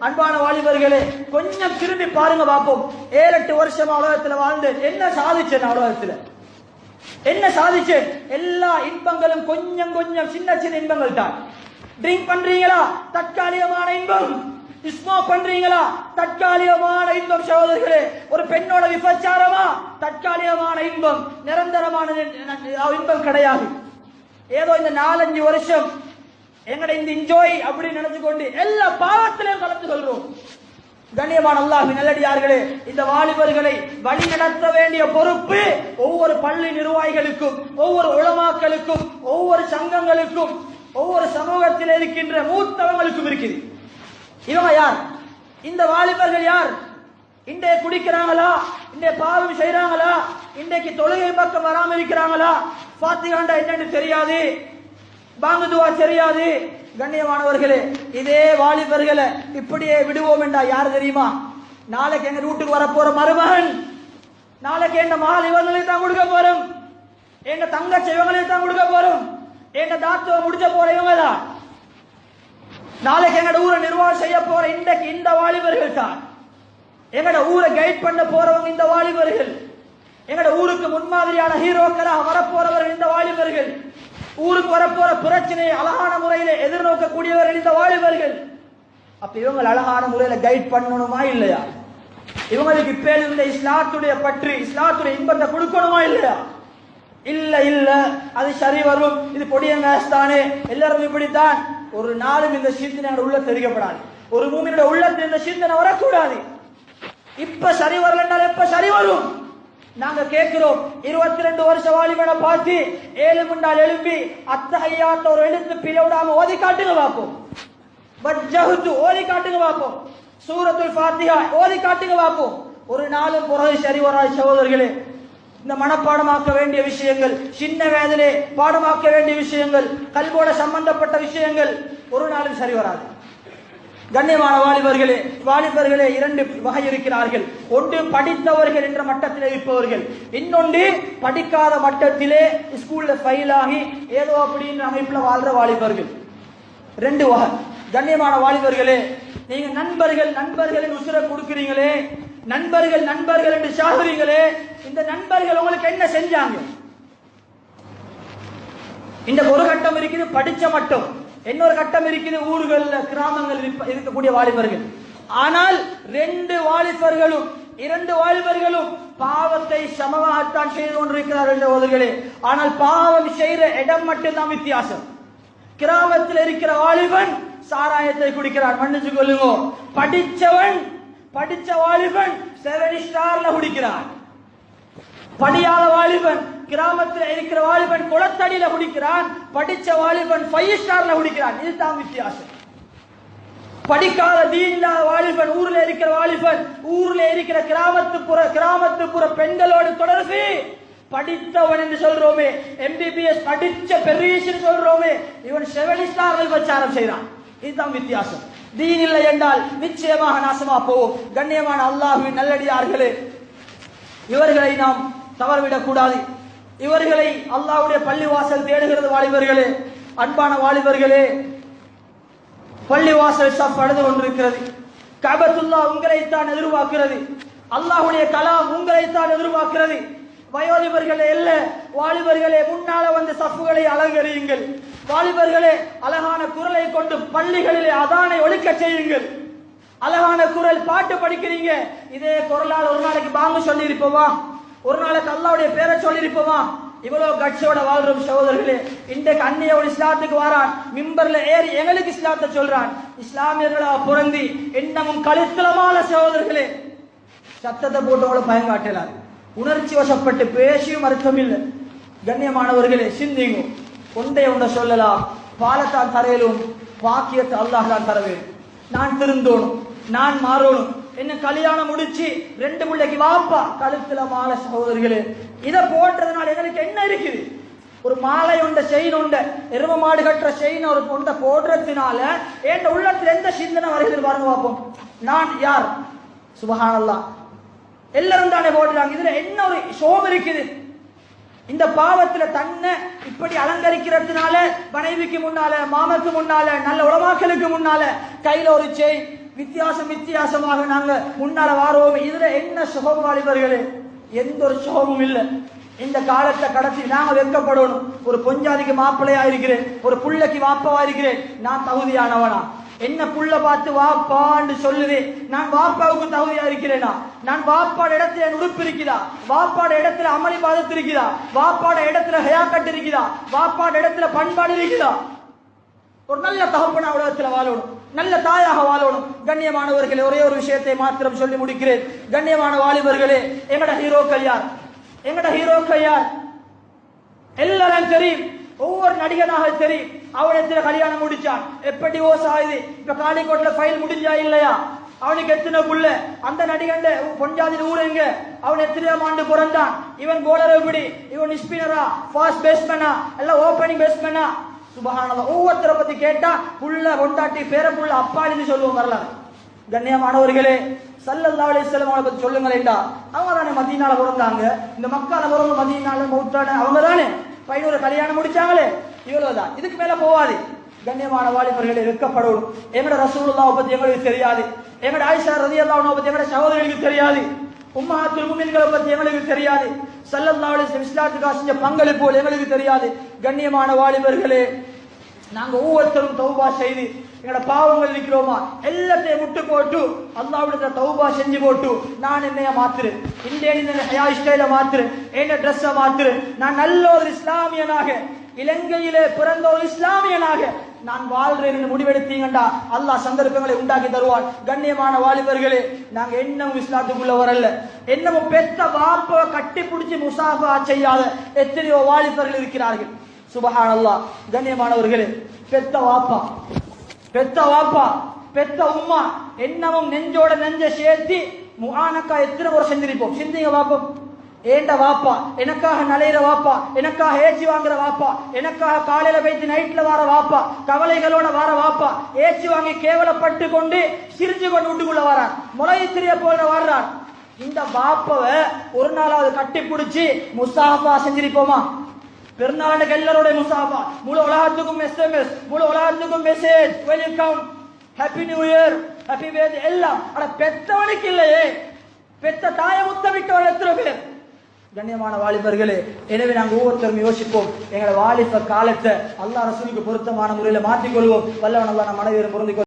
அன்பான வாலிபர்களே கொஞ்சம் திரும்பி பாருங்க பார்ப்போம் ஏழு எட்டு வருஷமா உலகத்துல வாழ்ந்து என்ன சாதிச்சேன் நான் உலகத்துல? என்ன சாதிச்சேன் எல்லா இன்பங்களும் கொஞ்சம் கொஞ்சம் சின்ன சின்ன இன்பங்கள் தான் ட்ரிங்க் பண்றீங்களா? தற்காலிகமான இன்பம். ஸ்மோக் பண்றீங்களா? தற்காலிகமான இன்பம் சகோதரர்களே. ஒரு பெண்ணோட விபச்சாரமா? தற்காலிகமான இன்பம். நிரந்தரமான இன்பம் கிடையாது. ஏதோ இந்த நாலஞ்சு வருஷம் எங்கட இந்த என்ஜாய் அப்படின்னு நினைச்சு கொண்டு எல்லா பாவத்திலையும் கலந்து கொள்றோம் கண்ணியமான அல்லாஹ் நல்லடியார்களே இந்த வாலிபர்களை வழி நடத்த வேண்டிய பொறுப்பு ஒவ்வொரு பள்ளி நிர்வாகிகளுக்கும் ஒவ்வொரு உளமாக்களுக்கும் ஒவ்வொரு சங்கங்களுக்கும் ஒவ்வொரு சமூகத்தில் இருக்கின்ற மூத்தவங்களுக்கும் இருக்குது. இவங்க யார்? இந்த வாலிபர்கள் யார்? இன்றைய குடிக்கிறாங்களா? இன்றைய பாவம் செய்யறாங்களா இன்றைக்கு தொழுகை பக்கம் வராம இருக்கிறாங்களா? பாத்தீங்கன்னா என்னன்னு தெரியாது. பாங்குதுவா தெரியாது. கண்ணியமானவர்களே இதே வாலிபர்களை இப்படியே விடுவோம் என்றா யார் தெரியுமா? நாளைக்கு எங்க வீட்டுக்கு வரப்போற மருமகன் நாளைக்கு என்ன மகள் இவங்களையும் தான் கொடுக்க போறோம். எங்க தங்கச்சி இவங்களையும் தான் கொடுக்க போறோம். எங்க தாத்துவ முடிச்ச போற இவங்க தான். நாளைக்கு எங்கட ஊரை நிர்வாகம் செய்ய போற இன்றைக்கு இந்த வாலிபர்கள் தான். எங்கட ஊரை கைட் பண்ண போறவங்க இந்த வாலிபர்கள். எங்கட ஊருக்கு முன்மாதிரியான ஹீரோக்களாக வரப்போறவர்கள் இந்த வாலிபர்கள். ஊருக்கு வரப்போற பிரச்சனையை அழகான முறையில எதிர்நோக்கக்கூடியவர்கள் இந்த வாலிபர்கள். அப்ப இவங்க அழகான முறையில கைட் பண்ணணுமா இல்லையா? இவங்களுக்கு இப்ப இருந்த இஸ்லாத்துடைய பற்று இஸ்லாத்துடைய இன்பத்தை கொடுக்கணுமா இல்லையா? இல்ல இல்ல. அது சரி வரும். இது பொடியங்க தானே. எல்லாரும் இப்படித்தான். ஒரு நாளும் இந்த சிந்தனை உள்ள தெரிவிக்கப்படாது ஒரு மூமியோட உள்ளத்தில் இந்த சிந்தனை வரக்கூடாது. இப்ப சரி வரலன்றால் எப்ப சரி வரும். நாங்க கேட்கிறோம் இருபத்தி ரெண்டு வருஷ வாலிபனை பார்த்து ஏழு முண்டால் எழுப்பி அத்தகையாத்த ஒரு எழுத்து பிளவிடாம ஓதி காட்டுங்க பார்ப்போம் வஜ்ஜஹுத்து ஓதி காட்டுங்க பார்ப்போம் சூரத்துல் ஃபாத்திஹா ஓதி காட்டுங்க பார்ப்போம் ஒரு நாளும் புறகு சரி வராது சகோதரர்களே இந்த மனப்பாடமாக்க வேண்டிய விஷயங்கள் சின்ன வேதனை பாடமாக்க வேண்டிய விஷயங்கள் கல்வோட சம்பந்தப்பட்ட விஷயங்கள் ஒரு நாளும் சரி வராது. கண்ணியமான வாலிபர்களே வாலிபர்களே இரண்டு வகை இருக்கிறார்கள். ஒன்று படித்தவர்கள் என்ற மட்டத்தில் இருப்பவர்கள். இன்னொன்று படிக்காத மட்டத்திலே ஸ்கூல்ல ஃபெயில் ஆகி ஏதோ அப்படின்னு அமைப்புல வாழ்ற வாலிபர்கள். ரெண்டு வகை. கண்ணியமான வாலிபர்களே நீங்க நண்பர்கள் நண்பர்களின் உசுரை கொடுக்குறீங்களே நண்பர்கள் நண்பர்கள் என்று சாகுறீங்களே இந்த நண்பர்கள் உங்களுக்கு என்ன செஞ்சாங்க? இந்த ஒரு கட்டம் இருக்குது படிச்ச மட்டும். இன்னொரு கட்டம் இருக்குது ஊர்கள்ல கிராமங்கள் இருக்கக்கூடிய வாலிபர்கள். ஆனால் ரெண்டு வாலிபர்களும் இரண்டு வாலிபர்களும் பாவத்தை சமமாகத்தான் செய்து கொண்டிருக்கிறார்கள் சகோதரர்களே. ஆனால் பாவம் செய்கிற இடம் மட்டும்தான் வித்தியாசம். கிராமத்தில் இருக்கிற வாலிபன் சாராயத்தை குடிக்கிறான். மன்னிச்சு கொள்ளுங்க. படிச்சவன் படிச்ச வாலிபன் செவன் ஸ்டார்ல குடிக்கிறான். படியாத வாலிபன் கிராமத்தில் இருக்கிற வாலிபன் குளத்தடியில குடிக்கிறான் படிச்ச வாலிபன் ஃபைவ் ஸ்டார்ல குடிக்கிறான். இதுதான் வித்தியாசம். படிக்காத தீன் வாலிபன் ஊர்ல இருக்கிற வாலிபன் ஊர்ல இருக்கிற கிராமத்துப்புற கிராமத்துப்புற பெண்களோடு தொடர்பு. படித்தவன் என்று சொல்றோமே எம்பிபிஎஸ் படிச்ச பெரியன்னு சொல்றோமே இவன் செவன் ஸ்டார்கள் பிரச்சாரம் செய்யறான் இதுதான் வித்தியாசம். தீன் இல்லை என்றால் நிச்சயமாக நாசமா போவோம் கண்ணியமான அல்லாஹுவின் நல்லடியார்களே இவர்களை நாம் தவறவிடக் கூடாது இவர்களை அல்லாஹ்வுடைய பள்ளிவாசல் தேடுகிறது வாலிபர்களே அன்பான வாலிபர்களே பள்ளிவாசல் சப் அழுது கொண்டிருக்கிறது. கபத்துல்லா உங்களைத்தான் எதிர்பார்க்கிறது. அல்லாஹுடைய கலாம் உங்களைத்தான் எதிர்பார்க்கிறது. வயோதிபர்களே இல்ல வாலிபர்களே முன்னால வந்து சஃப்புகளை அலங்கரியுங்கள். வாலிபர்களே அழகான குரலை கொண்டு பள்ளிகளிலே அதானை ஒழிக்க செய்யுங்கள். அழகான குரல் பாட்டு படிக்கிறீங்க. இதே குரலால் ஒரு நாளைக்கு பாங்கு சொல்லி இருப்போமா ஒரு நாளைக்கு அல்லாவுடைய பேரை சொல்லி இருப்போமா இவ்வளவு கட்சியோட வாழ்றோம் சகோதரர்களே. இன்றைக்கு அந்நியவன் இஸ்லாத்துக்கு வாரான். மிம்பர்ல ஏறி எங்களுக்கு இஸ்லாத்தை சொல்றான். இஸ்லாமியர்களா புரந்தி இன்னமும் கழுத்தலமான சகோதரர்களே. சத்தத்தை போட்டவங்கள பயங்காட்டலார் உணர்ச்சி வசப்பட்டு பேசியும் அர்த்தம் இல்லை கண்ணியமானவர்களே சிந்திங்க. கொண்டே ஒன்றை சொல்லலாம். பாலத்தான் தரையிலும் பாக்கியத்தை அல்லாஹ் தான் தர நான் திருந்தோணும். நான் மாறணும். இன்னும் கல்யாணம் முடிச்சு ரெண்டு பிள்ளைக்கு வாப்பா கழுத்துல மாலை சகோதரிகளே. இதை போட்டதுனால எங்களுக்கு என்ன இருக்குது? ஒரு மாலை உண்ட செயின் உண்ட எரும மாடு கட்டுற செயின் ஒரு பொண்டை போடுறதுனால என் உள்ளத்துல எந்த சிந்தனை வருகிறது பாருங்க பார்ப்போம் நான் யார்? சுபஹானல்லாஹ் எல்லாரும் தானே போடுறாங்க. இதுல என்ன ஒரு சோகம் இருக்குது? இந்த பாவத்துல தன்னை இப்படி அலங்கரிக்கிறதுனால மனைவிக்கு முன்னால மாமக்கு முன்னால நல்ல உலமாக்களுக்கு முன்னால கையில ஒரு செயின் வித்தியாசம் வித்தியாசமாக நாங்க முன்னால வாரோம். இதுல என்ன சுகம் வாலிபர்களே? எந்த ஒரு சுகமும் இல்லை. இந்த காலத்தை கடத்தி நாங்க வெட்கப்படணும் ஒரு பொஞ்சாதிக்கு மாப்பிள்ளையா இருக்கிறேன். ஒரு புள்ளைக்கு வாப்பவா இருக்கிறேன். நான் தகுதியானவனா? என்ன புள்ள பார்த்து வாப்பான்னு சொல்லுது. நான் வாப்பாவுக்கு தகுதியா இருக்கிறேனா? நான் வாப்பாட இடத்துல என் உடுப்பு இருக்குதா? வாப்பாட இடத்துல அமளி பாதத்து இருக்குதா? வாப்பாட இடத்துல ஹயா கட் இருக்குதா? வாப்பாட இடத்துல பண்பாடு இருக்குதா? ஒரு நல்ல தகப்பன உலகத்துல வாழணும். நல்ல தாயாக வாழணும். கண்ணியமானவர்களே ஒரே ஒரு விஷயத்தை மாத்திரம் சொல்லி முடிக்கிறேன். கண்ணியமான வாலிபர்களே எங்கட ஹீரோக்கள் யார் எங்கட ஹீரோக்கள் யார் எல்லாரும் தெரியும். ஒவ்வொரு நடிகனாக தெரியும். அவனத்துல கல்யாணம் முடிச்சான்? எப்படி ஓஸ் ஆகுது? இப்ப காளிக்கோட்டில் ஃபைல் முடிஞ்சா இல்லையா? அவனுக்கு எத்தனை புள்ள? அந்த நடிகண்ட பொஞ்சாதி ஊர் எங்க? அவன் எத்தனையாம் ஆண்டு பிறந்தான்? இவன் போலர் எப்படி? இவன் ஸ்பின்னரா ஃபாஸ்ட் பேட்ஸ்மேனா எல்லாம் ஓப்பனிங் பேட்ஸ்மேனா சுபகானதா ஒவ்வொருத்தரை பத்தி கேட்டா புள்ள கொண்டாட்டி பேர புள்ள அப்பாடின்னு சொல்லுவோம் வரலாறு. கண்ணியமானவர்களே சல்லல்லா அலைஹி வஸல்லம் பத்தி சொல்லுங்களேண்டா அவங்க தானே மதீனால பிறந்தாங்க. இந்த மக்கால பிறந்த மதீனால மௌத்தான அவங்க தானே. பையனோட கல்யாணம் முடிச்சாங்களே இவ்வளவுதான் இதுக்கு மேல போவாது. கண்ணியமான வாலிபர்களை வெக்கப்படணும் எங்கட ரசூலுல்லாஹ் பத்தி எங்களுக்கு தெரியாது. எங்கட ஆயிஷா ரலியல்லாஹு பத்தி எங்கட சகோதரிகளுக்கு தெரியாது. உம்மஹாத்துல் முஃமின்களை பத்தி எங்களுக்கு தெரியாது. ஸல்லல்லாஹு அலைஹி இஸ்லாத்துக்கு செஞ்ச பங்களிப்பு எங்களுக்கு தெரியாது. கண்ணியமான வாலிபர்களே நாங்க ஒவ்வொருத்தரும் தௌபா செய்து எங்களோட பாவங்கள் இருக்கிறோமா? எல்லாத்தையும் விட்டு போட்டு அல்லாவுடைய தௌபா செஞ்சு போட்டு நான் என்னைய மாத்துரு இந்தியன் ஹயா ஸ்டைல மாத்துரு என்ன ட்ரெஸ்ஸை மாத்துரு நான் நல்ல ஒரு இஸ்லாமியனாக இலங்கையிலே பிறந்த ஒரு இஸ்லாமியனாக நான் வாழ்றேன் என்று முடிவெடுத்தீங்கண்டா. அல்லாஹ் சந்தர்ப்பங்களை உண்டாக்கி தருவார் கண்ணியமான வாலிபர்களே நாங்க என்னமும் இஸ்லாத்துக்குள்ள வரல. என்னமோ பெத்த வாப்ப கட்டி பிடிச்சி முசாஃபா செய்யாத எத்தனையோ வாலிபர்கள் இருக்கிறார்கள். சுபஹான் அல்லாஹ் கண்ணியமானவர்களே பெத்த வாப்பா பெத்த வாப்பா பெத்த உம்மா என்னமும் நெஞ்சோட நெஞ்ச சேர்த்து முகானக்கா எத்தனை வருஷம் செஞ்சிருப்போம் சிந்திங்க பாப்போம் ஏண்ட வாப்பா? எனக்காக நலையிற வாப்பா? எனக்காக ஏச்சி வாங்குற வாப்பா? எனக்காக காலையில வைத்து நைட்ல வர வாப்பா? கவலைகளோட வர வாப்பா? ஏச்சி வாங்கி கேவலப்பட்டு கொண்டு சிரிஞ்சு கொண்டு வீட்டுக்குள்ள வரார். முளையை திரிய போல வர்றார். இந்த பாப்பவை ஒரு நாளாவது கட்டி பிடிச்சி முசாஃபா செஞ்சிருப்போமா? பெருநாளுக்கு எல்லாரோட முசாஃபா முழு உலகத்துக்கும் எஸ்எம்எஸ் முழு உலகத்துக்கும் message welcome happy new year happy birth எல்லாம். ஆனா பெத்தவனுக்கு இல்லையே. பெத்த தாய முத்தமிட்டவன் எத்தனை பேர்? கண்ணியமான வாலிபர்களே எனவே நாங்கள் ஒவ்வொருத்தரும் யோசிப்போம். எங்களை வாலிப காலத்தை அல்லா ரசூலுக்கு பொருத்தமான முறையில் மாற்றிக்கொள்வோம். வல்லவன் அல்லா நம் அனைவரும் பொருந்திக்